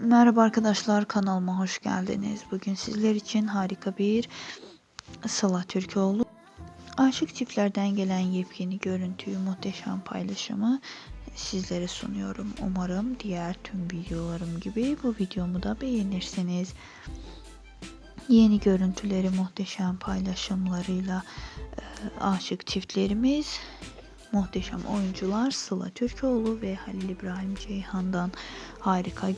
Merhaba arkadaşlar kanalıma hoş geldiniz. Bugün sizler için harika bir Sıla Türkoğlu aşık çiftlerden gelen yepyeni görüntüyü muhteşem paylaşımı sizlere sunuyorum. Umarım diğer tüm videolarım gibi bu videomu da beğenirsiniz. Yeni görüntüleri muhteşem paylaşımlarıyla e, aşık çiftlerimiz muhteşem oyuncular Sıla Türkoğlu ve Halil İbrahim Ceyhan'dan harika